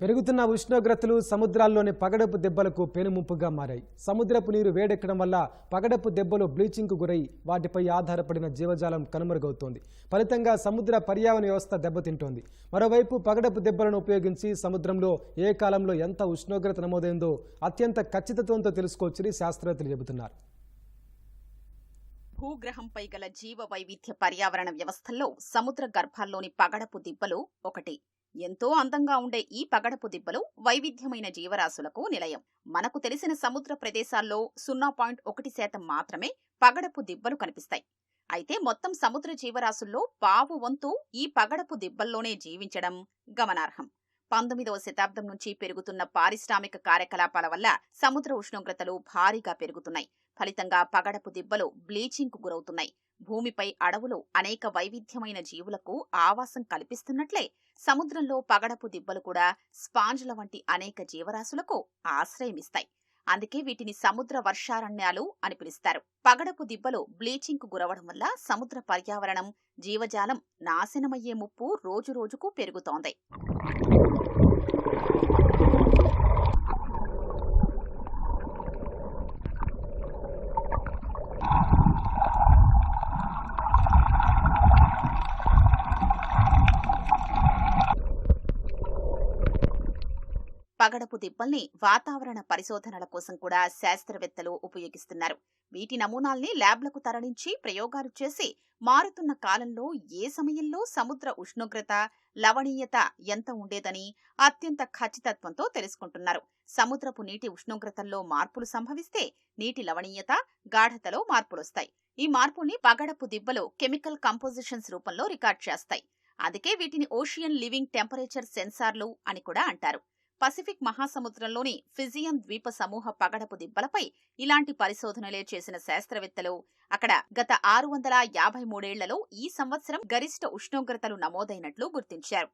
పెరుగుతున్న ఉష్ణోగ్రతలు సముద్రాల్లోని పగడపు దెబ్బలకు పెనుముప్పుగా మారాయి. సముద్రపు నీరు వేడెక్కడం వల్ల పగడపు దెబ్బలు బ్లీచింగ్కు గురై వాటిపై ఆధారపడిన జీవజాలం కనుమరుగవుతోంది. ఫలితంగా సముద్ర పర్యావరణ వ్యవస్థ దెబ్బతింటోంది. మరోవైపు పగడపు దెబ్బలను ఉపయోగించి సముద్రంలో ఏ కాలంలో ఎంత ఉష్ణోగ్రత నమోదైందో అత్యంత ఖచ్చితత్వంతో తెలుసుకోవచ్చని శాస్త్రవేత్తలు చెబుతున్నారు. భూగ్రహంపై గల జీవ వైవిధ్య పర్యావరణ వ్యవస్థల్లో సముద్ర గర్భాల్లోని పగడపు దిబ్బలు ఒకటి. ఎంతో అందంగా ఉండే ఈ పగడపు దిబ్బలు వైవిధ్యమైన జీవరాశులకు నిలయం. మనకు తెలిసిన సముద్ర ప్రదేశాల్లో సున్నా పాయింట్ ఒకటి శాతం మాత్రమే పగడపు దిబ్బలు కనిపిస్తాయి. అయితే మొత్తం సముద్ర జీవరాశుల్లో పావు వంతు ఈ పగడపు దిబ్బల్లోనే జీవించడం గమనార్హం. పంతొమ్మిదవ శతాబ్దం నుంచి పెరుగుతున్న పారిశ్రామిక కార్యకలాపాల వల్ల సముద్ర ఉష్ణోగ్రతలు భారీగా పెరుగుతున్నాయి. ఫలితంగా పగడపు దిబ్బలు బ్లీచింగ్కు గురవుతున్నాయి. భూమిపై అడవులు అనేక వైవిధ్యమైన జీవులకు ఆవాసం కల్పిస్తున్నట్లే సముద్రంలో పగడపు దిబ్బలు కూడా స్పాంజ్ల వంటి అనేక జీవరాశులకు ఆశ్రయమిస్తాయి. అందుకే వీటిని సముద్ర వర్షారణ్యాలు అని పిలుస్తారు. పగడపు దిబ్బలు బ్లీచింగ్కు గురవడం వల్ల సముద్ర పర్యావరణం జీవజాలం నాశనమయ్యే ముప్పు రోజురోజుకు పెరుగుతోంది. పగడపు దిబ్బల్ని వాతావరణ పరిశోధనల కోసం కూడా శాస్త్రవేత్తలు ఉపయోగిస్తున్నారు. వీటి నమూనాల్ని ల్యాబ్లకు తరలించి ప్రయోగాలు చేసి మారుతున్న కాలంలో ఏ సమయంలో సముద్ర ఉష్ణోగ్రత లవణీయత ఎంత ఉండేదని అత్యంత ఖచ్చితత్వంతో తెలుసుకుంటున్నారు. సముద్రపు నీటి ఉష్ణోగ్రతల్లో మార్పులు సంభవిస్తే నీటి లవణీయత గాఢతలో మార్పులొస్తాయి. ఈ మార్పుల్ని పగడపు దిబ్బలు కెమికల్ కంపోజిషన్స్ రూపంలో రికార్డ్ చేస్తాయి. అందుకే వీటిని ఓషియన్ లివింగ్ టెంపరేచర్ సెన్సార్లు అని కూడా అంటారు. పసిఫిక్ మహాసముద్రంలోని ఫిజియన్ ద్వీప సమూహ పగడపు దిబ్బలపై ఇలాంటి పరిశోధనలే చేసిన శాస్త్రవేత్తలు. అక్కడ గత ఆరు వందల యాభై మూడేళ్ళలో ఈ సంవత్సరం గరిష్ట ఉష్ణోగ్రతలు నమోదైనట్లు గుర్తించారు.